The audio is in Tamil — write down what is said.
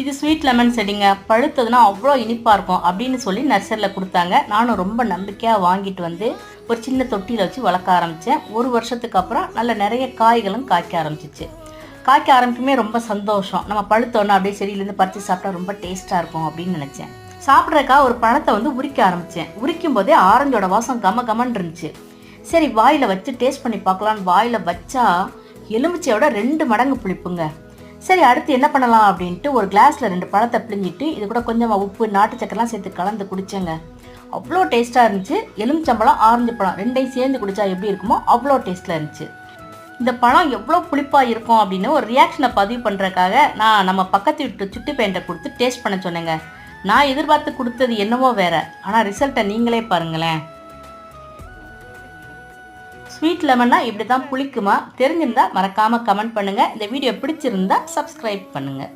இது ஸ்வீட் லெமன் செடிங்க. பழுத்ததுன்னா அவ்வளோ இனிப்பாக இருக்கும் அப்படின்னு சொல்லி நர்சரியில் கொடுத்தாங்க. நானும் ரொம்ப நம்பிக்கையாக வாங்கிட்டு வந்து ஒரு சின்ன தொட்டியில் வச்சு வளர்க்க ஆரம்பித்தேன் ஒரு வருஷத்துக்கு அப்புறம் நல்ல நிறைய காய்களும் காய்க்க ஆரம்பிச்சிச்சு. காய்க்க ஆரம்பிக்குமே ரொம்ப சந்தோஷம். நம்ம பழுத்தோன்னா அப்படியே செடியிலேருந்து பறித்து சாப்பிட்டா ரொம்ப டேஸ்ட்டாக இருக்கும் அப்படின்னு நினச்சேன். சாப்பிட்றதுக்காக ஒரு பழத்தை வந்து உரிக்க ஆரம்பித்தேன் உரிக்கும் போதே ஆரஞ்சோட வாசம் கம கமன்னு இருந்துச்சு. சரி வாயில் வச்சு டேஸ்ட் பண்ணி பார்க்கலான்னு வாயில் வச்சா எலுமிச்சையோட ரெண்டு மடங்கு புளிப்புங்க. சரி அடுத்து என்ன பண்ணலாம் அப்படின்ட்டு ஒரு கிளாஸில் ரெண்டு பழத்தை பிழிஞ்சிட்டு இது கூட கொஞ்சமாக உப்பு நாட்டு சக்கரெலாம் சேர்த்து கலந்து குடித்தேங்க அவ்வளோ டேஸ்ட்டாக இருந்துச்சு. எலுமிச்சம்பழம் ஆரஞ்சு பழம் ரெண்டையும் சேர்ந்து குடித்தா எப்படி இருக்குமோ அவ்வளோ டேஸ்ட்டில் இருந்துச்சு. இந்த பழம் எவ்வளோ புளிப்பாக இருக்கும் அப்படின்னு ஒரு ரியாக்ஷனை பதிவு பண்ணுறதுக்காக நான் நம்ம பக்கத்து வீட்டு சுட்டு பெயிண்டை கொடுத்து டேஸ்ட் பண்ண சொன்னேங்க. நான் எதிர்பார்த்து கொடுத்தது என்னவோ வேறு. ஆனால் ரிசல்ட்டை நீங்களே பாருங்களேன். ஸ்வீட் லெமன்னா இப்படி தான் புளிக்குமா? தெரிஞ்சிருந்தா மறக்காமல் கமெண்ட் பண்ணுங்கள் இந்த வீடியோ பிடிச்சிருந்தா சப்ஸ்கிரைப் பண்ணுங்கள்